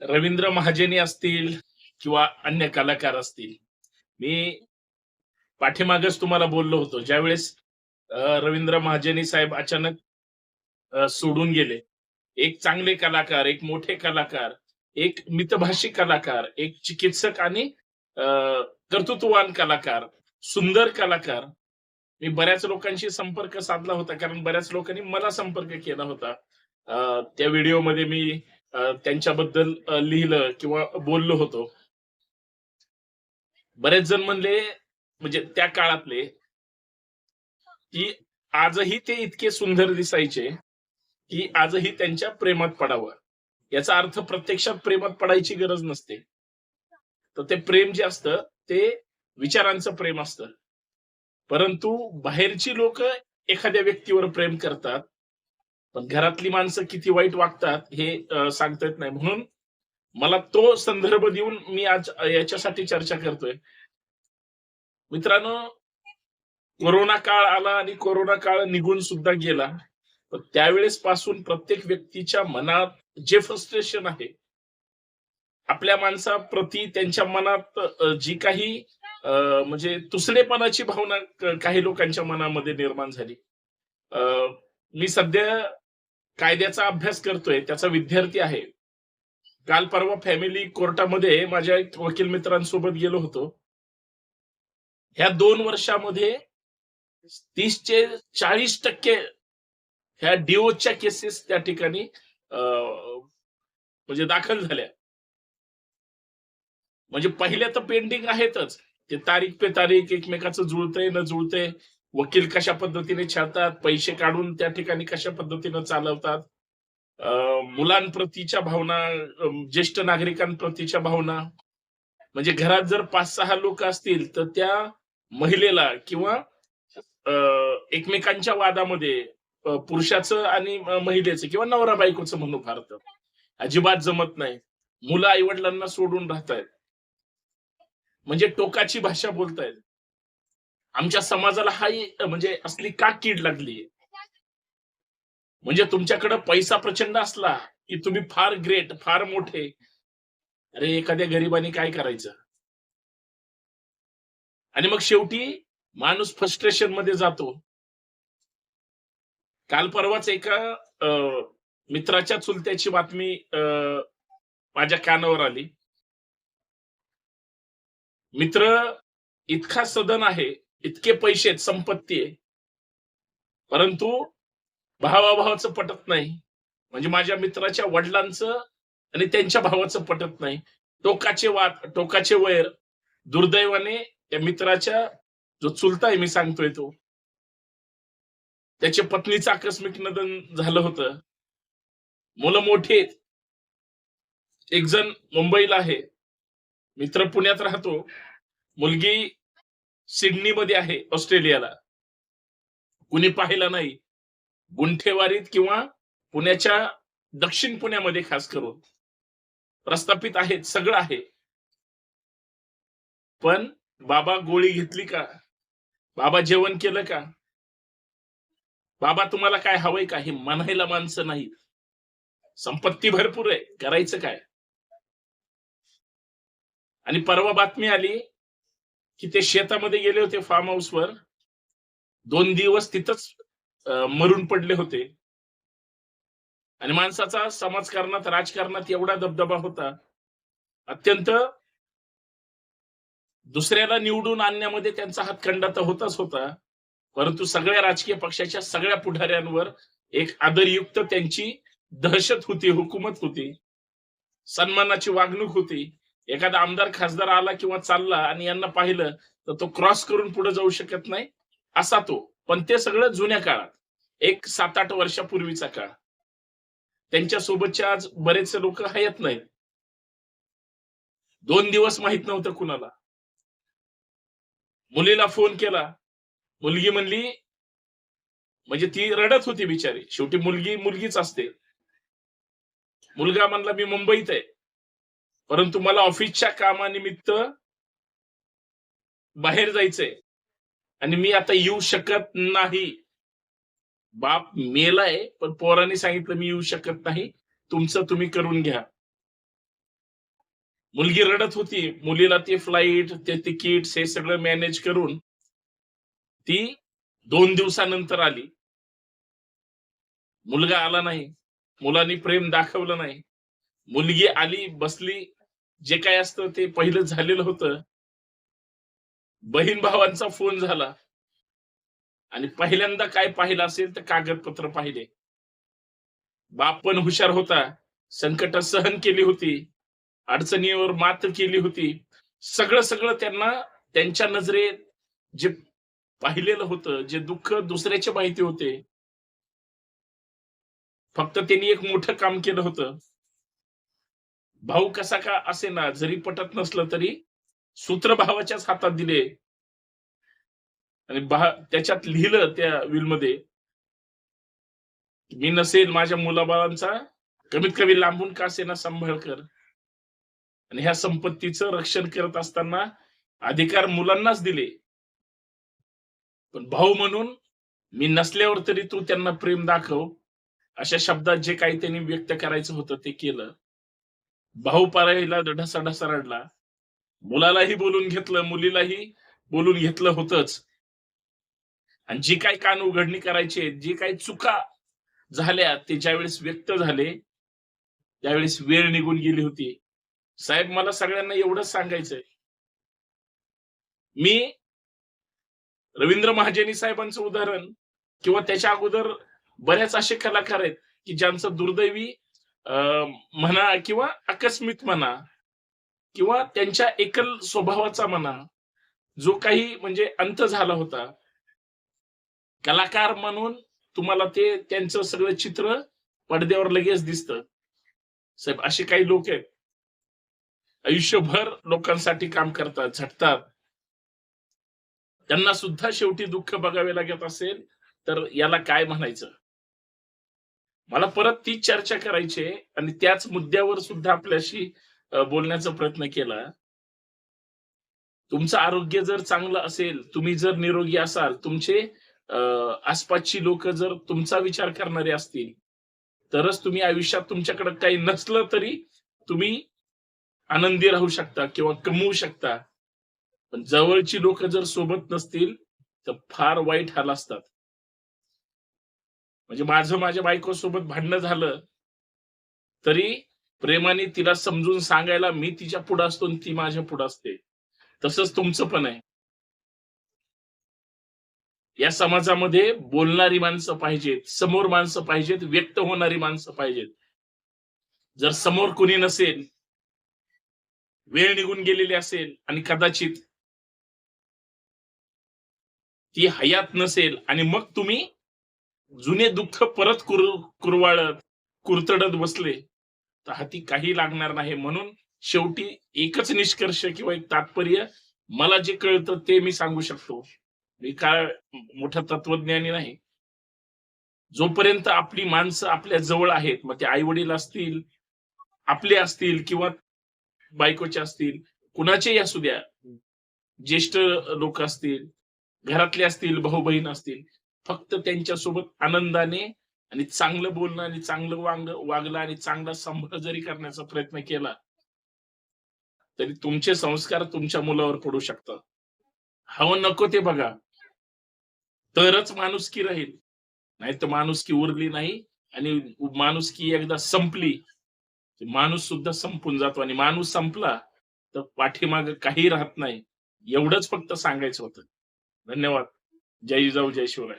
रवींद्र महाजनी असतील किंवा अन्य कलाकार असतील. मी पाठीमागच तुम्हाला बोललो होतो. ज्यावेळेस रवींद्र महाजनी साहेब अचानक सोडून गेले. एक चांगले कलाकार एक मोठे कलाकार एक मितभाषी कलाकार एक चिकित्सक आणि कर्तृत्ववान कलाकार सुंदर कलाकार. मी बऱ्याच लोकांशी संपर्क साधला होता. कारण बऱ्याच लोकांनी मला संपर्क केला होता. त्या व्हिडिओमध्ये मी त्यांच्याबद्दल लिहिलं किंवा बोललो होतो. बरेच जण म्हणले म्हणजे त्या काळातले की आजही ते इतके सुंदर दिसायचे की आजही त्यांच्या प्रेमात पडावं. याचा अर्थ प्रत्यक्षात प्रेमात पडायची गरज नसते. तर ते प्रेम जे असतं ते विचारांचं प्रेम असतं. परंतु बाहेरची लोक एखाद्या व्यक्तीवर प्रेम करतात पण घरातली माणसं किती वाईट वागतात हे सांगता येत नाही. म्हणून मला तो संदर्भ देऊन मी आज याच्यासाठी चर्चा करतोय. मित्रांनो कोरोना काळ आला आणि कोरोना काळ निघून सुद्धा गेला. पण त्यावेळेस पासून प्रत्येक व्यक्तीच्या मनात जे फ्रस्ट्रेशन आहे आपल्या माणसाप्रती त्यांच्या मनात जी काही म्हणजे तुसडेपणाची भावना काही लोकांच्या मनामध्ये निर्माण झाली. मी सध्या कायद्याचा अभ्यास करतोय त्याचा विद्यार्थी आहे. काल परवा फॅमिली कोर्टामध्ये माझ्या एक वकील मित्रांसोबत गेलो होतो. ह्या दोन वर्षामध्ये तीसचे चाळीस टक्के ह्या डिओच्या केसेस त्या ठिकाणी अं, म्हणजे दाखल झाल्या. म्हणजे पहिल्या तर पेंडिंग आहेतच. ते तारीख पे तारीख एकमेकाचं जुळतंय न जुळतंय. वकील कशा पद्धतीने छळतात पैसे काढून त्या ठिकाणी कशा पद्धतीने चालवतात? मुलांप्रतीच्या भावना ज्येष्ठ नागरिकांप्रतीच्या भावना? म्हणजे घरात जर पाच सहा लोक असतील तर त्या महिलेला किंवा अं, एकमेकांच्या वादामध्ये पुरुषाचं आणि महिलेचं किंवा नवरा बायकोचं म्हणू फार तर अजिबात जमत नाही. मुलं आई वडिलांना सोडून राहतायत. म्हणजे टोकाची भाषा बोलतायत. आमच्या समाजाला हा म्हणजे असली का कीड लागली? म्हणजे तुमच्याकडे पैसा प्रचंड असला की तुम्ही फार ग्रेट फार मोठे. अरे एखाद्या गरिबाने काय करायचं? आणि मग शेवटी माणूस फ्रस्ट्रेशनमध्ये जातो. काल परवाच एका अं, मित्राच्या चुलत्याची बातमी माझ्या कानावर आली. मित्र इतका सदन आहे इतके पैसे आहेत, संपत्ती आहे. परंतु भावाभावाचं पटत नाही. म्हणजे माझ्या मित्राच्या वडिलांचं आणि त्यांच्या भावाचं पटत नाही. टोकाचे वाद टोकाचे वैर दुर्दैवाने त्या मित्राच्या जो चुलता आहे मी सांगतोय तो त्याच्या पत्नीचं आकस्मिक निधन झालं होतं. मुलं मोठी आहेत. एक जण मुंबईला आहे. मित्र पुण्यात राहतो. मुलगी सिडनीमध्ये आहे ऑस्ट्रेलियाला. कुणी पाहिला नाही. गुंठेवारीत किंवा पुण्याच्या दक्षिण पुण्यामध्ये खास करून. प्रस्थापित आहेत सगळं आहे. पण बाबा गोळी घेतली का? बाबा जेवण केलं का? बाबा तुम्हाला काय हवंय का? हे म्हणायला माणसं नाही. संपत्ती भरपूर आहे करायचं काय? आणि परवा बातमी आली की ते शेतामध्ये गेले होते फार्म हाऊसवर दोन दिवस तिथंच मरून पडले होते. आणि माणसाचा समाजकारणात राजकारणात एवढा दबदबा होता. अत्यंत दुसऱ्याला निवडून आणण्यामध्ये त्यांचा हातखंडा तर होताच होता. परंतु सगळ्या राजकीय पक्षाच्या सगळ्या पुढाऱ्यांवर एक आदरयुक्त त्यांची दहशत होती हुकूमत होती. सन्मानाची वागणूक होती. एखादा आमदार खासदार आला किंवा चालला आणि यांना पाहिलं तर तो क्रॉस करून पुढे जाऊ शकत नाही. असा तो. पण ते सगळं जुन्या काळात. एक सात आठ वर्षापूर्वीचा काळ. त्यांच्या सोबतचे आज बरेचसे लोक हयत नाहीत. दोन दिवस माहीत नव्हतं कुणाला. मुलीला फोन केला. मुलगी म्हणली म्हणजे ती रडत होती बिचारी. शेवटी मुलगी मुलगीच असते. मुलगा म्हणला मी मुंबईत आहे. परंतु मला ऑफिसच्या कामानिमित्त बाहेर जायचंय. आणि मी आता येऊ शकत नाही. बाप मेलाय पण पोरांनी सांगितलं मी येऊ शकत नाही. तुमचं तुम्ही करून घ्या. मुलगी रडत होती. मुलीला ते फ्लाईट ते तिकीट हे सगळं मॅनेज करून ती दोन दिवसानंतर आली. मुलगा आला नाही. मुलांनी प्रेम दाखवलं नाही. मुलगी आली बसली जे काय असतं ते पहिलं झालेलं होतं. बहीण भावांचा फोन झाला. आणि पहिल्यांदा काय पाहिलं असेल तर कागदपत्र पाहिले. बाप पण हुशार होता. संकट सहन केली होती. अडचणीवर मात केली होती. सगळं सगळं त्यांना त्यांच्या नजरेत जे पाहिलेलं होतं जे दुःख दुसऱ्याचे माहिती होते. फक्त त्यांनी एक मोठं काम केलं होतं. भाऊ कसा का असे ना जरी पटत नसलं तरी सूत्र भावाच्याच हातात दिले. आणि त्याच्यात लिहिलं त्या विलमध्ये मी नसेल माझ्या मुलाबाळांचा कमीत कमी लांबून का असेना सांभाळ कर. आणि ह्या संपत्तीचं रक्षण करत असताना अधिकार मुलांनाच दिले. पण भाऊ म्हणून मी नसल्यावर तरी तू त्यांना प्रेम दाखव. अशा शब्दात जे काही त्यांनी व्यक्त करायचं होतं ते केलं. भाऊ पारायला ढसा ढसा रडला. मुलालाही बोलून घेतलं मुलीलाही बोलून घेतलं होतच. आणि जी काही कान उघडणी करायची जी काही चुका झाल्या ते ज्यावेळेस व्यक्त झाले त्यावेळेस वेळ निघून गेली होती. साहेब मला सगळ्यांना एवढंच सांगायचंय. मी रवींद्र महाजनी साहेबांचं उदाहरण किंवा त्याच्या अगोदर बऱ्याच असे कलाकार आहेत की ज्यांचं दुर्दैवी म्हणा किंवा आकस्मिक म्हणा किंवा त्यांच्या एकल स्वभावाचा म्हणा जो काही म्हणजे अंत झाला होता. कलाकार म्हणून तुम्हाला ते त्यांचं सगळं चित्र पडद्यावर लगेच दिसत. साहेब असे काही लोक आहेत. आयुष्यभर लोकांसाठी काम करतात झटतात. त्यांना सुद्धा शेवटी दुःख बघावे लागत असेल तर याला काय म्हणायचं? मला परत तीच चर्चा करायची आहे आणि त्याच मुद्द्यावर सुद्धा आपल्याशी बोलण्याचा प्रयत्न केला. तुमचं आरोग्य जर चांगलं असेल तुम्ही जर निरोगी असाल तुमचे आसपासची लोक जर तुमचा विचार करणारे असतील तरच तुम्ही आयुष्यात तुमच्याकडे काही नसलं तरी तुम्ही आनंदी राहू शकता किंवा कमवू शकता. पण जवळची लोक जर सोबत नसतील तर फार वाईट हाल असतात. म्हणजे माझं माझ्या बायकोसोबत भांडणं झालं तरी प्रेमाने तिला समजून सांगायला मी तिच्या पुढे असतो आणि ती माझ्या पुढे असते. तसंच तुमचं पण आहे. या समाजामध्ये बोलणारी माणसं पाहिजेत समोर माणसं पाहिजेत व्यक्त होणारी माणसं पाहिजेत. जर समोर कुणी नसेल वेळ निघून गेलेली असेल आणि कदाचित ती हयात नसेल आणि मग तुम्ही जुने दुःख परत कुर कुरवाळत कुरतडत बसले तर हाती काही लागणार नाही. म्हणून शेवटी एकच निष्कर्ष किंवा एक तात्पर्य मला जे कळतं ते मी सांगू शकतो. मी काय मोठा तत्वज्ञानी नाही. जोपर्यंत आपली माणसं आपल्या जवळ आहेत मग ते आई वडील असतील आपले असतील किंवा बायकोचे असतील कुणाचेही असू द्या. ज्येष्ठ लोक असतील घरातले असतील भाऊ बहीण असतील फक्त त्यांच्यासोबत आनंदाने आणि चांगलं बोलणं आणि चांगलं वांग वागलं आणि चांगला सांभाळ जरी करण्याचा प्रयत्न केला तरी तुमचे संस्कार तुमच्या मुलावर पडू शकतात. हवं नको ते बघा. तरच माणुसकी राहील. नाही तर माणुसकी उरली नाही आणि माणुसकी एकदा संपली माणूस सुद्धा संपून जातो आणि माणूस संपला तर पाठीमाग काही राहत नाही. एवढंच फक्त सांगायचं होतं. धन्यवाद. जय जाऊ जय शिवराय.